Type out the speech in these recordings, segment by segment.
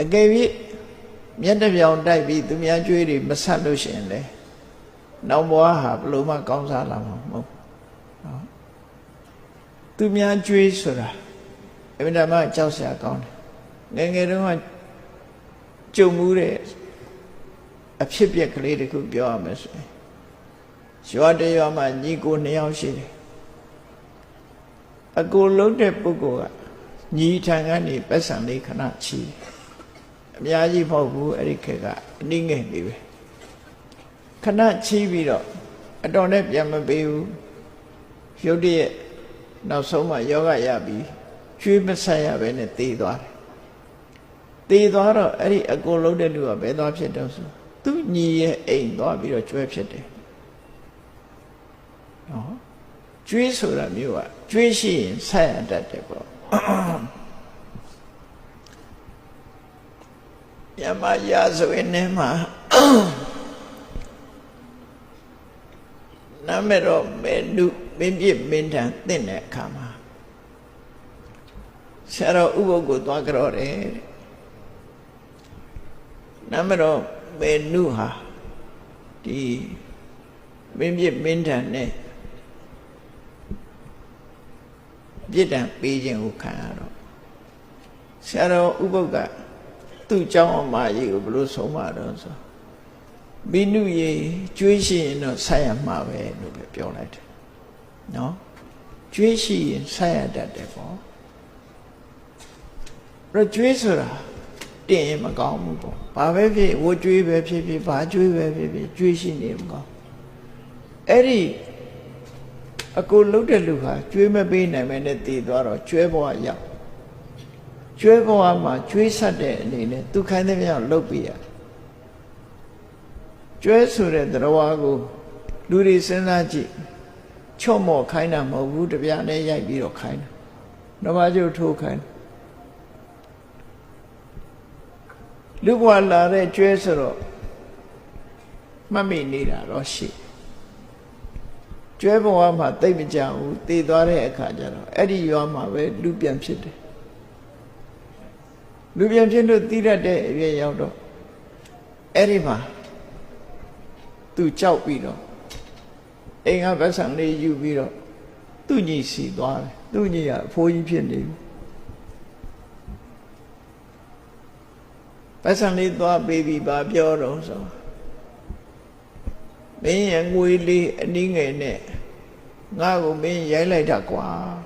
အကယ်၍မျက်တစ်ပြောင်တိုက်ပြီးသူများကြွေးတွေမဆက်လို့ရှိရင်လေနောက်ဘဝဟာဘယ်လိုမှကောင်းစားလာမှာမဟုတ်ဘူးနော်သူများကြွေးဆိုတာအမြဲတမ်းကြောက်စရာကောင်းတယ်ငယ်ငယ်တုန်းကကြုံမှုတဲ့အဖြစ်အပျက်ကလေးတခုပြောရမယ်ဆိုရင်ရွာတရွာမှာညီကိုနှစ်ယောက်ရှိတယ်အကိုလုံးတဲ့ပုဂ္ဂိုလ်ကညီထံကနေပက်ဆံလေးခဏချီတယ် အများကြီးမဟုတ်ဘူးအဲ့ဒီခေတ်ကအနည်းငယ်လေးပဲခဏချီပြီးတော့အတော်နဲ့ပြန်မပေးဘူးရုတ်တရက်နောက်ဆုံးမှယောဂရပြီးကျွေးမဆက်ရပဲနဲ့တေးသွားတယ်တေးသွားတော့အဲ့ဒီအကိုလုံးတဲ့လူကဘယ်သွားဖြစ်တော့ဆိုသူညီရဲ့အိမ်သွားပြီးတော့ကျွဲဖြစ်တယ်နော်ကျွေးဆိုတာမျိုးကကျွေးရှိရင်ဆက်ရတတ်တယ်ပေါ့ ယမရာဆိုရင်နဲ့မှာနာမည်တော့မေနုမင်းပြစ်မင်းထန်တင့်တဲ့အခါမှာဆရာတော်ဥပုပ်ကိုသွားကြတော့တယ်တဲ့နာမည်တော့မေနုဟာဒီမင်းပြစ်မင်းထန်နဲ့ပြစ်ဒဏ်ပေးခြင်းကိုခံရတော့ဆရာတော်ဥပုပ်က သူ့เจ้าအမကြီးကိုဘလို့ဆုံးမတော့ဆိုမိနုရေကျွေးရှိရင်တော့ဆက်ရမှာပဲလို့ပဲပြောလိုက်တယ်နော်ကျွေးရှိရင်ဆက်ရတတ်တယ်ပေါ့ရကျွေးဆိုတာတင်ရင်မကောင်းဘူးပေါ့ဘာပဲဖြစ်ဝကျွေးပဲဖြစ်ဖြစ်ဘာကျွေးပဲဖြစ်ဖြစ်ကျွေးရှိနေမကောင်းအဲ့ဒီအကိုလှုပ်တဲ့လူဟာကျွေးမပေးနိုင်မဲနဲ့တည်သွားတော့ကျွဲဘဝရောက် ကျွဲဘဝမှာကျွေးဆက်တဲ့အနေနဲ့သူခိုင်းတဲ့မြောက်လှုပ်ပြရကျွဲဆိုတဲ့တရားကိုလူတွေစဉ်းစားကြည့်ချော့မော့ခိုင်းတာမဟုတ်ဘူးတပြားနဲ့ရိုက်ပြီးတော့ခိုင်းတာနမကျုပ်ထိုးခိုင်းလူဘဝလာတဲ့ကျွဲဆိုတော့မှတ်မိနေတာတော့ရှိတယ်ကျွဲဘဝမှာတိတ်မကြဘူးတည်သွားတဲ့အခါကျတော့အဲ့ဒီရွာမှာပဲလူပြန်ဖြစ်တယ် လူပြန်ဖြစ်လို့တည်ရတဲ့အရွယ်ရောက်တော့အဲ့ဒီမှာသူကြောက်ပြီးတော့အိမ်ကဗတ်ဆံလေးယူပြီးတော့သူ့ညီစီသွားတယ်သူ့ညီကအဖိုးကြီးဖြစ်နေပြီဗတ်ဆံလေးသွားပေးပြီးပါပြောတော့ဆိုမင်းရဲ့ငွေလေးအနည်းငယ်နဲ့ငါ့ကိုမင်းရိုက်လိုက်တာကွာနော်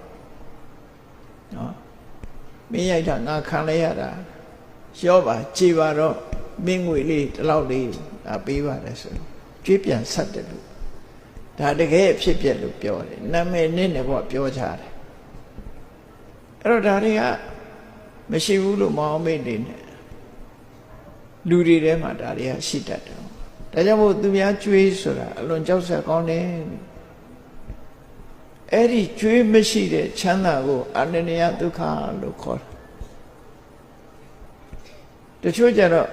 မင်းရိုက်တာငါခံလိုက်ရတာရောပါကြည်ပါတော့မင်းငွေလေးဒီလောက်လေးအပေးပါတယ်ဆိုကြွေးပြန်ဆက်တယ်လို့ဒါတကယ်ဖြစ်ပြက်လို့ပြောတယ်နာမည်နဲ့နဲ့ပေါ့ပြောကြတယ်အဲ့တော့ဒါတွေကမရှိဘူးလို့မအောင်မေ့နေနဲ့လူတွေထဲမှာဒါတွေကရှိတတ်တယ်ဒါကြောင့်မို့သူများကြွေးဆိုတာအလွန်ကြောက်စရာကောင်းတယ် အဲ့ဒီကြွေးမရှိတဲ့ချမ်းသာကိုအနန္တယဒုက္ခလို့ခေါ်တယ်တချို့ကြတော့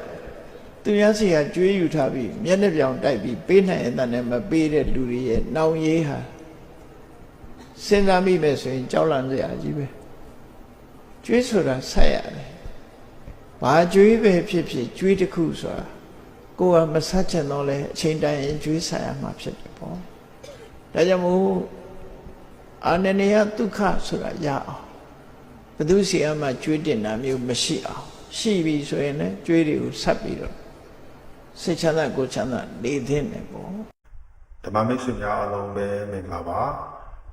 သူများစီကကြွေးယူထားပြီးမျက်နှာပြောင်တိုက်ပြီးပေးနိုင်တဲ့နဲ့မပေးတဲ့လူတွေရဲ့နောင်ရေးဟာစဉ်းစားမိမယ်ဆိုရင်ကြောက်လန့်စရာကြီးပဲကြွေးဆိုတာဆက်ရတယ်ဘာကြွေးပဲဖြစ်ဖြစ်ကြွေးတစ်ခုဆိုတာကိုယ်ကမဆက်ချင်တော့လဲအချိန်တိုင်းရင်ကြွေးဆက်ရမှာဖြစ်တယ်ပေါ့ဒါကြောင့်မို့ အာနနေယဒုက္ခဆိုတာရအောင်ဘသူစီအမှကြွေးတင်တာမျိုးမရှိအောင်ရှိပြီဆိုရင်လည်းကြွေးတွေကိုဆက်ပြီးတော့စိတ်ချမ်းသာကိုယ်ချမ်းသာနေသင့်တယ်ပေါ့ဓမ္မမိတ်ဆွေများအားလုံးပဲမင်္ဂလာပါ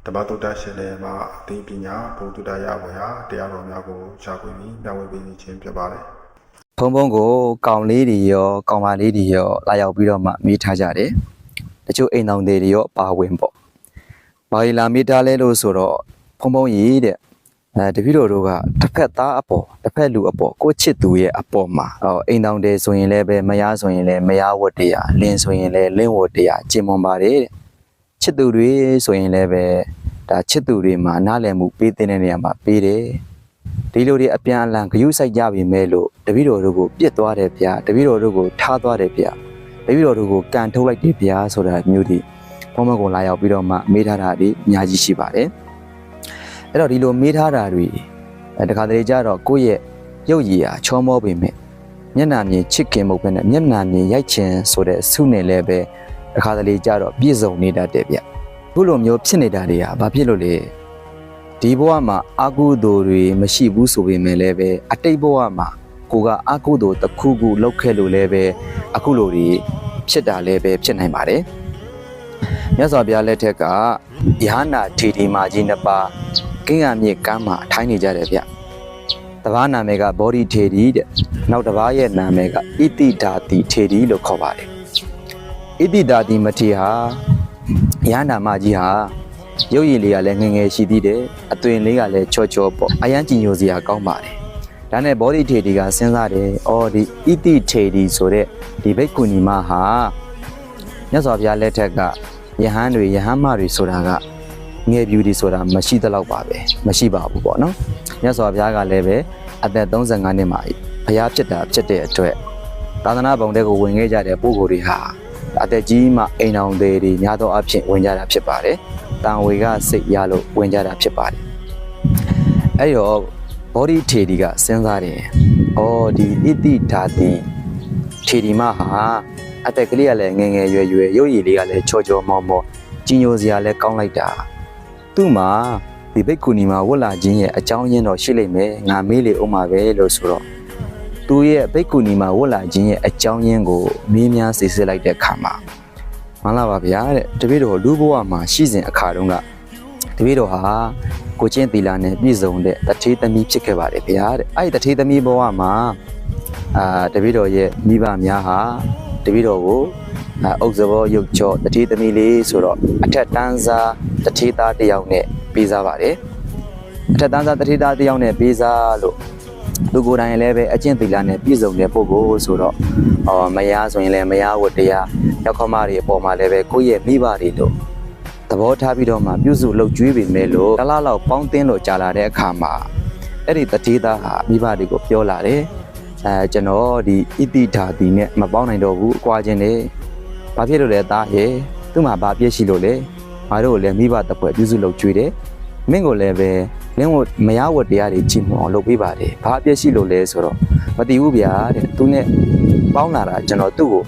ဓမ္မတုဒ္ဒရှင်တွေမှာအသိပညာဘုဒ္ဓတရဝေဟာတရားတော်များကိုရှားခွင့်ပြီးမျှဝေပေးခြင်းဖြစ်ပါတယ်ဖုံဖုံကိုကောင်လေးတွေရောကောင်မလေးတွေရောလာရောက်ပြီးတော့မှမေးထားကြတယ်တချို့အိမ်တော်တွေရောပါဝင်ပေါ့ ဘာလီလာမေးထားလဲလို့ဆိုတော့ဖုံဖုံကြီးတဲ့အဲတပည့်တော်တို့ကတစ်ဖက်သားအပေါ်တစ်ဖက်လူအပေါ်ကိုယ့်ချစ်သူရဲ့အပေါ်မှာဟောအိမ်တော်တွေဆိုရင်လည်းပဲမယားဆိုရင်လည်းမယားဝတ်တရားလင်းဆိုရင်လည်းလင်းဝတ်တရားကျင့်မွန်ပါတယ်တဲ့ချစ်သူတွေဆိုရင်လည်းပဲဒါချစ်သူတွေမှာနားလည်မှုပေးတဲ့နေရာမှာပေးတယ်ဒီလိုတွေအပြန်အလှန်ဂယုစိုက်ကြပြီမဲ့လို့တပည့်တော်တို့ကိုပြစ်သွားတယ်ဗျာတပည့်တော်တို့ကိုထားသွားတယ်ဗျာတပည့်တော်တို့ကိုကန်ထုတ်လိုက်တယ်ဗျာဆိုတာမျိုးဒီ ဘုံမကုံလာရောက်ပြီးတော့မှမေးထားတာဒီအများကြီးရှိပါတယ်အဲ့တော့ဒီလိုမေးထားတာတွေအဲတခါတလေကြတော့ကိုယ့်ရဲ့ရုပ်ရည်ဟာချောမောပေမဲ့မျက်နှာမြင်ချစ်ခင်မှုပဲနဲ့မျက်နှာမြင်ရိုက်ချင်ဆိုတဲ့ဆုနဲ့လည်းပဲတစ်ခါတလေကြတော့ပြည့်စုံနေတတ်တယ်ဗျအခုလိုမျိုးဖြစ်နေတာတွေကဘာဖြစ်လို့လဲဒီဘဝမှာအာကုသိုလ်တွေမရှိဘူးဆိုပေမဲ့လည်းပဲအတိတ်ဘဝမှာကိုကအာကုသိုလ်တစ်ခုခုလုပ်ခဲ့လို့လည်းပဲအခုလိုတွေဖြစ်တာလည်းပဲဖြစ်နိုင်ပါတယ် မြတ်စွာဘုရားလက်ထက်ကယဟနာထေဒီမာကြီးနှစ်ပါးကင်းရမြေကမ်းမှာထိုင်းနေကြတယ်ဗျတပားနာမည်ကဘောဓိထေဒီတဲ့နောက်တစ်ပါးရဲ့နာမည်ကဣတိဓာတိထေဒီလို့ခေါ်ပါတယ်ဣတိဓာတိမထေဟာယဟနာမကြီးဟာရုပ်ရည်လေးကလည်းငယ်ငယ်ရှိသေးတယ်အသွင်လေးကလည်းချောချောပေါ့အယမ်းကြည်ညိုစရာကောင်းပါတယ်ဒါနဲ့ဘောဓိထေဒီကစဉ်းစားတယ်အော်ဒီဣတိထေဒီဆိုတဲ့ဒီဘိက္ခုနီမဟာမြတ်စွာဘုရားလက်ထက်က ယဟန်တွေယဟန်မတွေဆိုတာကငယ်ပြူဒီဆိုတာမရှိသလောက်ပါပဲမရှိပါဘူးပေါ့နော်မြတ်စွာဘုရားကလည်းပဲအသက်35နှစ်မှာဘုရားဖြစ်တာဖြစ်တဲ့အတွက်သာသနာ့ဘုံတဲ့ကိုဝင်ခဲ့ကြတဲ့ပုဂ္ဂိုလ်တွေဟာအသက်ကြီးမှအိမ်အောင်တွေတွေများသောအားဖြင့်ဝင်ကြတာဖြစ်ပါတယ်။တန်ဝေကစိတ်ရလို့ဝင်ကြတာဖြစ်ပါတယ်။အဲ့တော့ဘောဓိထေဒီကစဉ်းစားတယ်။အော်ဒီဣတိဓာတိထေဒီမဟာ အသက်ကလေးကလည်းငယ်ငယ်ရွယ်ရွယ်ရုပ်ရည်လေးကလည်းချောချောမောမောကြီးညိုစရာလည်းကောင်းလိုက်တာ။သူ့မှာဒီဘိက္ခုနီမှာဝတ်လာခြင်းရဲ့အကြောင်းရင်းတော့ရှိလိမ့်မယ်။ငါမေးလေဥမာပဲလို့ဆိုတော့သူရဲ့ဘိက္ခုနီမှာဝတ်လာခြင်းရဲ့အကြောင်းရင်းကိုမေးမြန်းစစ်စစ်လိုက်တဲ့အခါမှာမှန်လားပါဗျာတဲ့တပည့်တော်လူဘဝမှာရှိစဉ်အခါတုန်းကတပည့်တော်ဟာကိုချင်းတီလာနဲ့ပြည့်စုံတဲ့တထေးသမီးဖြစ်ခဲ့ပါတယ်ဗျာတဲ့အဲ့ဒီတထေးသမီးဘဝမှာအာတပည့်တော်ရဲ့မိဘများဟာ တပည့်တော်ကိုအာအုပ်စဘောရုပ်ချောတထေးသမီးလေးဆိုတော့အထက်တန်းစားတထေးသားတစ်ယောက်နဲ့ပေးစားပါတယ်အထက်တန်းစားတထေးသားတစ်ယောက်နဲ့ပေးစားလို့သူကိုယ်တိုင်လည်းပဲအကျင့်သီလနဲ့ပြည့်စုံတဲ့ပုဂ္ဂိုလ်ဆိုတော့အော်မယားဆိုရင်လည်းမယားဝတ္တရားရောက်ခမတွေအပေါ်မှာလည်းပဲကိုယ့်ရဲ့မိဘတွေလို့သဘောထားပြီးတော့မှပြုစုလုပ်ကြွေးပေမဲ့လို့တစ်လားလောက်ပေါင်းတင်းလို့ကြာလာတဲ့အခါမှာအဲ့ဒီတတိသားဟာမိဘတွေကိုပြောလာတယ် အဲကျွန်တော်ဒီဣတိဓာတိနဲ့မပေါင်းနိုင်တော့ဘူးအကွာချင်းနေဘာဖြစ်လို့လဲသားရဲ့သူ့မှာဘာပြည့်ရှိလို့လဲငါတို့လည်းမိဘတစ်ဖွဲ့ပြုစုလုပ်ကြွေးတယ်မင်းကိုလည်းပဲလင်းကိုမရဝတ်တရားတွေကြည့်မအောင်လုပ်ပေးပါတယ်။ဘာအပြည့်ရှိလို့လဲဆိုတော့မတည်ဘူးဗျာတဲ့။သူနဲ့ပေါင်းလာတာကျွန်တော်သူ့ကို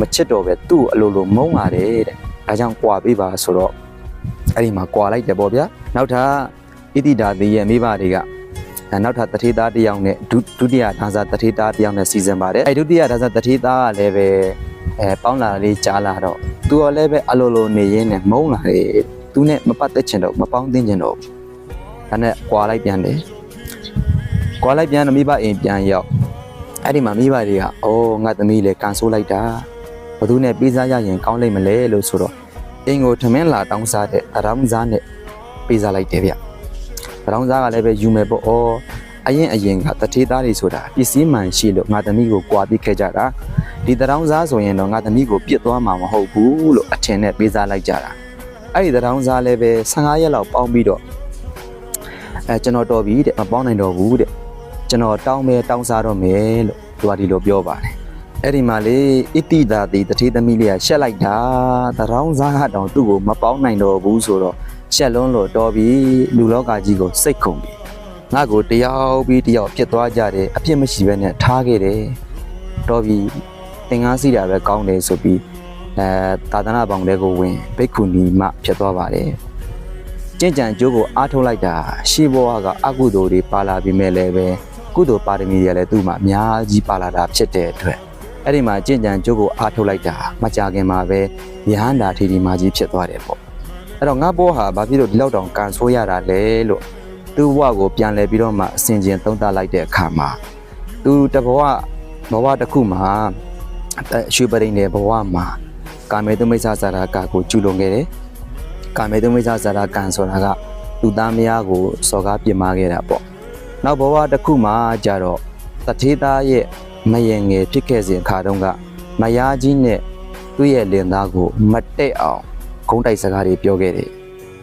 မချစ်တော့ပဲသူ့ကိုအလိုလိုမုန်းလာတယ်တဲ့။ဒါကြောင့်ကြွာပေးပါဆိုတော့အဲ့ဒီမှာကြွာလိုက်တယ်ပေါ့ဗျာ။နောက်ထပ်ဣတိဓာတိရဲ့မိဘတွေကအဲ နောက်ထပ်တထေသားတစ်ယောက်နဲ့ဒုဒုတိယဒါဇာတထေသားတစ်ယောက်နဲ့စီစဉ်ပါတယ်။အဲဒုတိယဒါဇာတထေသားကလည်းပဲအဲပေါင်းလာလေးကြားလာတော့သူကလည်းပဲအလိုလိုနေရင်းနဲ့မုန်းလာတယ်။သူနဲ့မပတ်သက်ချင်တော့မပေါင်းသင်းချင်တော့ဘူးဒါနဲ့ကွာလိုက်ပြန်တယ်ကွာလိုက်ပြန်တော့မိဘအိမ်ပြန်ရောက်အဲ့ဒီမှာမိဘတွေကအိုးငါသမီးလေကန်ဆိုးလိုက်တာဘသူနဲ့ပေးစားရရင်ကောင်းလိမ့်မလဲလို့ဆိုတော့အိမ်ကိုထမင်းလာတောင်းစားတဲ့အရောင်းစားနဲ့ပေးစားလိုက်တယ်ဗျ အရောင်းစားကလည်းပဲယူမယ်ပေါ့ဩအရင်အရင်ကတထေးသားတွေဆိုတာပစ္စည်းမှန်ရှိလို့ငါသမီးကိုကွာပြစ်ခဲ့ကြတာဒီတရောင်းစားဆိုရင်တော့ငါသမီးကိုပြစ်သွားမှာမဟုတ်ဘူးလို့အထင်နဲ့ပေးစားလိုက်ကြတာအဲ့ဒီတရောင်းစားလည်းပဲ15ရက်လောက်ပေါင်းပြီးတော့အဲကျွန်တော်တော်ပြီတဲ့မပေါင်းနိုင်တော့ဘူးတဲ့ကျွန်တော်တောင်းမဲတောင်းစားတော့မယ်လို့သူကဒီလိုပြောပါတယ်အဲ့ဒီမှာလေဣတိတာတိတထေသမီးလေးကရှက်လိုက်တာတရောင်းစားကတောင်သူ့ကိုမပေါင်းနိုင်တော့ဘူးဆိုတော့ ရှက်လွန်းလို့တော်ပြီလူလောကကြီးကိုစိတ်ခုန်ပြီငါကိုတယောက်ပြီးတယောက်ဖြစ်သွားကြတယ်အပြစ်မရှိဘဲနဲ့ထားခဲ့တယ်တော်ပြီသင်္ကန်းစီတာပဲကောင်းတယ်ဆိုပြီးအဲသာသနာပေါင်းတဲ့ကိုဝင်ဘိက္ခုနီမဖြစ်သွားပါတယ်ကြင်ကြံကျိုးကိုအားထုတ်လိုက်တာရှေးဘဝကအကုသိုလ်တွေပါလာပြီးမဲ့လည်းပဲကုသိုလ်ပါရမီတွေလည်းသူ့မှာအများကြီးပါလာတာဖြစ်တဲ့အတွက်အဲ့ဒီမှာကြင်ကြံကျိုးကိုအားထုတ်လိုက်တာမကြခင်မှာပဲယဟန္တာထေဒီမာကြီးဖြစ်သွားတယ်ပေါ့ အဲ့တော့ငါဘောဟာဘာဖြစ်လို့ဒီလောက်တောင်ကန်ဆိုးရတာလဲလို့သူ့ဘဝကိုပြန်လဲပြီးတော့မှအစဉ်ကျင်သုံးသပ်လိုက်တဲ့အခါမှာသူတဘဝဘဝတစ်ခုမှာအရွှေပရိန်တဲ့ဘဝမှာကာမေတုမိစ္ဆာစာရာကကိုကျူလွန်ခဲ့တယ်ကာမေတုမိစ္ဆာဇာရကံဆိုတာကလူသားမယားကိုစော်ကားပြစ်မှားခဲ့တာပေါ့နောက်ဘဝတစ်ခုမှကြတော့တထေးသားရဲ့မယင်ငယ်ဖြစ်ခဲ့စဉ်အခါတုန်းကမယားကြီးနဲ့သူ့ရဲ့လင်သားကိုမတက်အောင် ဂုံးတိုက်စကားတွေပြောခဲ့တယ်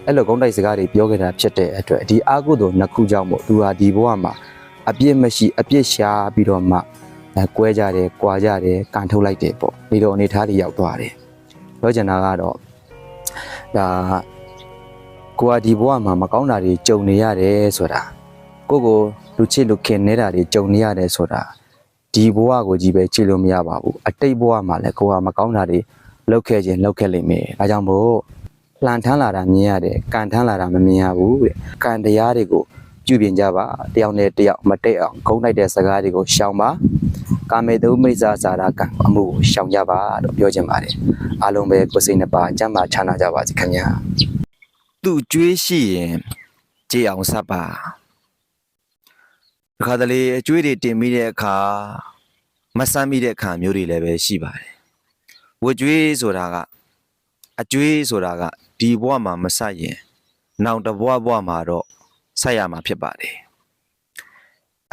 အဲ့လိုဂုံးတိုက်စကားတွေပြောခဲ့တာဖြစ်တဲ့အတွက်ဒီအာကုသိုလ်နှစ်ခုကြောင့်မို့သူဟာဒီဘဝမှာအပြစ်မရှိအပြစ်ရှာပြီးတော့မှအဲကွဲကြတယ်၊ကွာကြတယ်၊ကန်ထုတ်လိုက်တယ်ပေါ့ဒီလိုအနေထားတွေရောက်သွားတယ်ပြောချင်တာကတော့ဒါကိုကဒီဘဝမှာမကောင်းတာတွေကြုံနေရတယ်ဆိုတာကိုကိုလူချစ်လူခင်နေတာတွေကြုံနေရတယ်ဆိုတာဒီဘဝကိုကြီးပဲကြည့်လို့မရပါဘူးအတိတ်ဘဝမှာလည်းကိုယ်ဟာမကောင်းတာတွေ လုပ်ခဲ့ခြင်းလုပ်ခဲ့လိမ့်မယ်ဒါကြောင့်မို့လှန်ထမ်းလာတာမြင်ရတယ်ကန်ထမ်းလာတာမမြင်ရဘူးတဲ့ကန်တရားတွေကိုပြုပြင်ကြပါတယောက်နဲ့တယောက်မတိတ်အောင်ဂုံးလိုက်တဲ့စကားတွေကိုရှောင်ပါကာမေတုမိစ္ဆာစာရကံအမှုကိုရှောင်ကြပါလို့ပြောချင်ပါတယ်အားလုံးပဲကိုယ်စိတ်နှစ်ပါးကျမ်းမာချမ်းသာကြပါစေခင်ဗျာသူ့ကြွေးရှိရင်ကြည်အောင်စပ်ပါဒီခါတလေအကျွေးတွေတင်ပြီးတဲ့အခါမဆမ်းမိတဲ့အခါမျိုးတွေလည်းပဲရှိပါတယ် ဝတ်ကျွေးဆိုတာကအကျွေးဆိုတာကဒီဘဝမှာမဆက်ရင် နောက်တစ်ဘဝဘဝမှာတော့ဆက်ရမှာဖြစ်ပါတယ်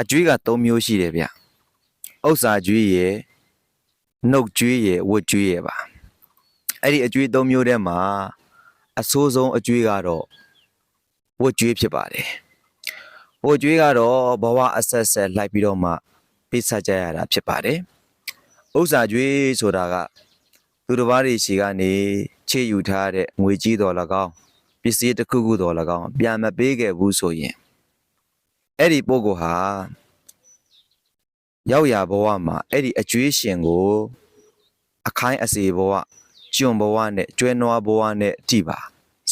အကျွေးက၃မျိုးရှိတယ်ဗျဥစ္စာကျွေးရယ်နှုတ်ကျွေးရယ်ဝတ်ကျွေးရယ်ပါအဲ့ဒီအကျွေး၃မျိုးထဲမှာအဆိုးဆုံးအကျွေးကတော့ဝတ်ကျွေးဖြစ်ပါတယ်ဝတ်ကျွေးကတော့ဘဝအဆက်ဆက်လိုက်ပြီးတော့မှပိတ်ဆက်ကြရတာဖြစ်ပါတယ်ဥစ္စာကျွေးဆိုတာက သူတစ်ပါးတွေရှိကနေချေယူထားတဲ့ငွေကြီးတော်၎င်းပစ္စည်းတစ်ခုခုတော်၎င်းပြန်မပေးခဲ့ဘူးဆိုရင်အဲ့ဒီပုဂ္ဂိုလ်ဟာရောက်ရဘဝမှာအဲ့ဒီအကျွေးရှင်ကိုအခိုင်းအစေဘဝကျွန်ဘဝနဲ့ကျွဲနွားဘဝနဲ့အထိပါ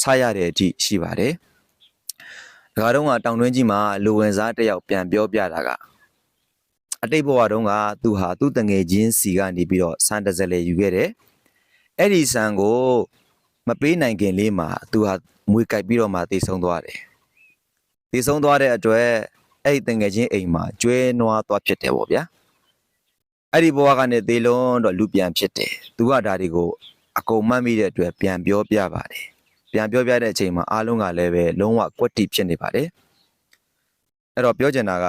ဆရတဲ့အထိရှိပါတယ်။ဒါကတော့ကတောင်တွင်းကြီးမှာလူဝင်စားတစ်ယောက်ပြန်ပြောပြတာကအတိတ်ဘဝတုန်းကသူဟာသူ့တငယ်ချင်းစီကနေပြီးတော့စံတစ်စက်လေယူခဲ့တယ်။ အဲ့ဒီစံကိုမပေးနိုင်ခင်လေးမှာသူဟာမွေးကြိုက်ပြီးတော့မှတည်ဆုံးသွားတယ်။တည်ဆုံးသွားတဲ့အတွက်အဲ့ဒီတငယ်ချင်းအိမ်မှာကျွဲနွားသွားဖြစ်တယ်ပေါ့ဗျာ။အဲ့ဒီဘဝကနေသေလုံးတော့လူပြန်ဖြစ်တယ်။သူကဒါတွေကိုအကုန်မှတ်မိတဲ့အတွက်ပြန်ပြောပြပါတယ်။ပြန်ပြောပြတဲ့အချိန်မှာအားလုံးကလည်းပဲလုံးဝကွက်တိဖြစ်နေပါတယ်။အဲ့တော့ပြောချင်တာက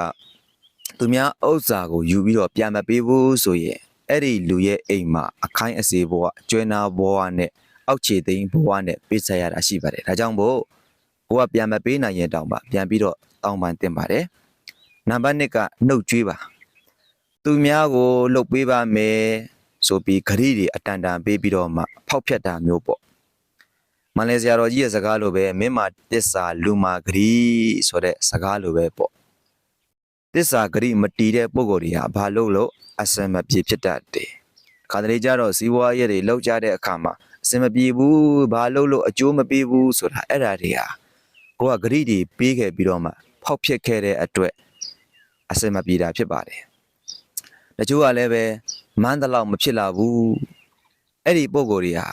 သူများဥစ္စာကိုယူပြီးတော့ပြန်မပေးဘူးဆိုရင် အဲ့ဒီလူရဲ့အိမ်မှာအခိုင်းအစေဘဝကျွဲနာဘဝနဲ့အောက်ခြေသိမ်းဘဝနဲ့ပေးဆက်ရတာရှိပါတယ်။ဒါကြောင့်မို့ကိုကပြန်မပေးနိုင်ရင်တောင်ပါပြန်ပြီးတော့တောင်းပန်တင်ပါတယ်။နံပါတ်1ကနှုတ်ကြွေးပါ။သူများကိုလှုပ်ပေးပါမယ်ဆိုပြီးခရီးတွေအတန်တန်ပေးပြီးတော့မှဖောက်ဖြတ်တာမျိုးပေါ့။မလေးစရာတော်ကြီးရဲ့စကားလိုပဲမင်းမာတစ္ဆာလူမာဂရီဆိုတဲ့စကားလိုပဲပေါ့။ တစ္ဆာဂရီမတီးတဲ့ပုံကိုယ်တွေဟာဘာလို့လို့အစမပြေဖြစ်တတ်တယ်။ခါတလေကြတော့စီးပွားရေးတွေလောက်ကြတဲ့အခါမှာအစမပြေဘူးဘာလို့လို့အကျိုးမပေးဘူးဆိုတာအဲ့ဒါတွေဟာကိုကဂရီတွေပေးခဲ့ပြီးတော့မှဖောက်ဖြစ်ခဲ့တဲ့အတွက်အစမပြေတာဖြစ်ပါတယ်။တချို့ကလည်းပဲမန်းတလောက်မဖြစ်လာဘူးအဲ့ဒီပုံကိုယ်တွေဟာ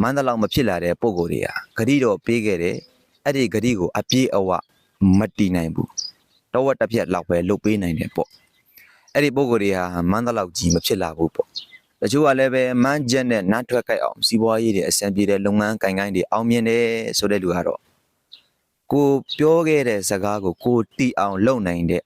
မန်းတလောက်မဖြစ်လာတဲ့ပုံကိုယ်တွေဟာဂရီတော့ပေးခဲ့တယ်အဲ့ဒီဂရီကိုအပြေးအဝမတီးနိုင်ဘူး တော့ဝက်တစ်ပြက်လောက်ပဲလုတ်ပေးနိုင်တယ်ပေါ့အဲ့ဒီပုံကိုယ်တွေဟာမန်းတလောက်ကြီးမဖြစ်လာဘူးပေါ့တချို့ကလည်းပဲမန်းချက်နဲ့နန်းထွက်ကြိုက်အောင်စီးပွားရေးတွေအဆင်ပြေတဲ့လုပ်ငန်းကိုင်ကိုင်းတွေအောင်မြင်တယ်ဆိုတဲ့လူကတော့ကိုပြောခဲ့တဲ့စကားကိုကိုတီအောင်လုပ်နိုင်တဲ့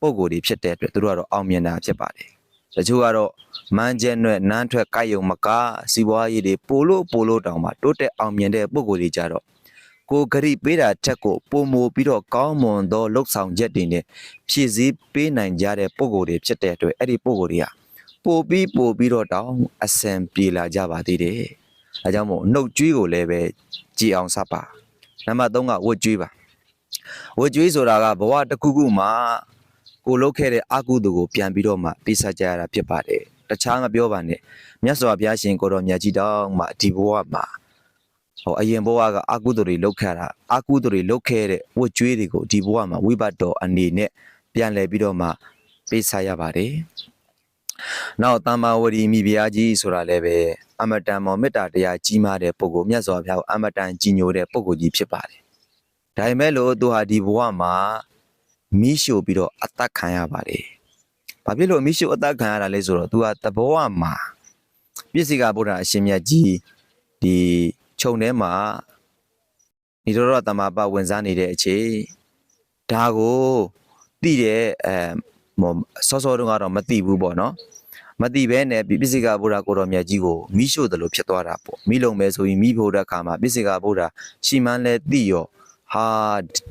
ပုံကိုယ်တွေဖြစ်တဲ့အတွက်သူတို့ကတော့အောင်မြင်တာဖြစ်ပါတယ်တချို့ကတော့မန်းချက်နဲ့နန်းထွက်ကြိုက်ုံမကစီးပွားရေးတွေပိုလို့ပိုလို့တောင်မှတိုးတက်အောင်မြင်တဲ့ပုံကိုယ်တွေကြတော့ ကိုဂရိပေးတာချက်ကိုပုံမိုပြီးတော့ကောင်းမွန်သောလှုပ်ဆောင်ချက်တွေနဲ့ဖြည့်ဆည်းပေးနိုင်ကြတဲ့ပုံကိုယ်တွေဖြစ်တဲ့အတွက်အဲ့ဒီပုံကိုယ်တွေကပို့ပြီးပို့ပြီးတော့တောင်းအဆင်ပြေလာကြပါသေးတယ်။အဲကြောင့်မို့နှုတ်ကြွေးကိုလည်းပဲကြည်အောင်စပ်ပါ။နံပါတ်3ကဝတ်ကြွေးပါ။ဝတ်ကြွေးဆိုတာကဘဝတစ်ခုခုမှာကိုလုပ်ခဲ့တဲ့အကုသိုလ်ကိုပြန်ပြီးတော့မှပြသကြရတာဖြစ်ပါတယ်။တခြားမပြောပါနဲ့။မြတ်စွာဘုရားရှင်ကိုတော်မြတ်ကြီးတောင်းမှဒီဘဝမှာ ဟောအရင်ဘဝကအကုသိုလ်တွေလုပ်ခဲ့တာအကုသိုလ်တွေလုပ်ခဲ့တဲ့ဝတ်ကြွေးတွေကိုဒီဘဝမှာဝိဘတ်တော်အနေနဲ့ပြန်လည်ပြီးတော့မှပေးစားရပါတယ်။နောက်တမ္မာဝရီမိဖုရားကြီးဆိုတာလည်းပဲအမတန်မောမေတ္တာတရားကြီးမားတဲ့ပုဂ္ဂိုလ်မြတ်စွာဘုရားကိုအမတန်ကြီးညိုတဲ့ပုဂ္ဂိုလ်ကြီးဖြစ်ပါတယ်။ဒါပေမဲ့လို့သူဟာဒီဘဝမှာမိရှို့ပြီးတော့အသက်ခံရပါတယ်။ဘာဖြစ်လို့မိရှို့အသက်ခံရတာလဲဆိုတော့သူဟာတဘောဝမှာပြည့်စည်ကဗုဒ္ဓအရှင်မြတ်ကြီးဒီ ခြုံထဲမှာဒီတော့တော့တမ္မာပဝင်စားနေတဲ့အချိန်ဒါကိုတိတဲ့အဲဟိုစောစောတုန်းကတော့မသိဘူးပေါ့နော်မသိဘဲနဲ့ပြစ္ဆေကဗုဒ္ဓကိုတော်မြတ်ကြီးကိုမိရှို့တယ်လို့ဖြစ်သွားတာပေါ့မိလုံပဲဆိုရင်မိဖို့တဲ့အခါမှာပြစ္ဆေကဗုဒ္ဓရှီမန်းလဲသိရောဟာ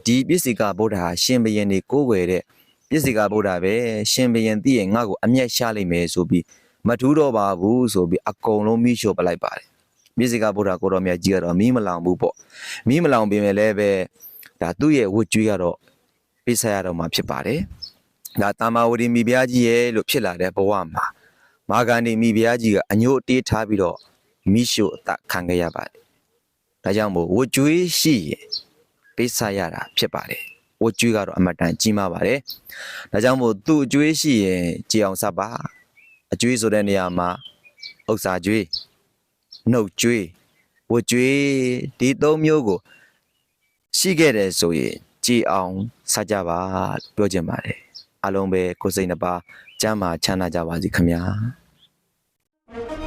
ဒီပြစ္ဆေကဗုဒ္ဓဟာရှင်ဘရင်တွေကိုးွယ်တဲ့ပြစ္ဆေကဗုဒ္ဓပဲရှင်ဘရင်သိရင်ငါ့ကိုအမျက်ရှာလိုက်မယ်ဆိုပြီးမထူးတော့ပါဘူးဆိုပြီးအကုန်လုံးမိရှို့ပလိုက်ပါတယ် ပြစ္ဆေကဗုဒ္ဓကိုတော်မြတ်ကြီးကတော့မီးမလောင်ဘူးပေါ့မီးမလောင်ပြင်မဲ့လည်းပဲဒါသူ့ရဲ့ဝတ်ကြွေးကတော့ပေးဆက်ရတော့မှာဖြစ်ပါတယ်ဒါတာမာဝတီမိဖုရားကြီးရဲ့လို့ဖြစ်လာတဲ့ဘဝမှာမာဂန္ဒီမိဖုရားကြီးကအညို့အတေးထားပြီးတော့မိရှုအသက်ခံခဲ့ရပါတယ်ဒါကြောင့်မို့ဝကြွေးရှိရင်ပေးဆရတာဖြစ်ပါတယ်ဝကြွေးကတော့အမတန်ကြီးမားပါတယ်ဒါကြောင့်မို့သူ့အကျွေးရှိရင်ကြည်အောင်စပ်ပါအကျွေးဆိုတဲ့နေရာမှာဥစ္စာကျွေး နှုတ်ကြွေးဝတ်ကြွေးဒီသုံးမျိုးကိုရှိခဲ့တယ်ဆိုရင်ကြည်အောင်စကြပါပြောချင်ပါတယ်အားလုံးပဲကိုယ်စိတ်နှပါကျမ်းမာချမ်းသာကြပါစေခင်ဗျာ thank you